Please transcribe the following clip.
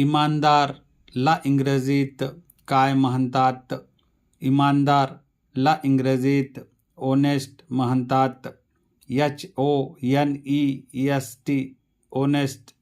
इमानदारला इंग्रजीत काय म्हणतात इमानदारला इंग्रजीत ओनेस्ट म्हणतात H O N E S T honest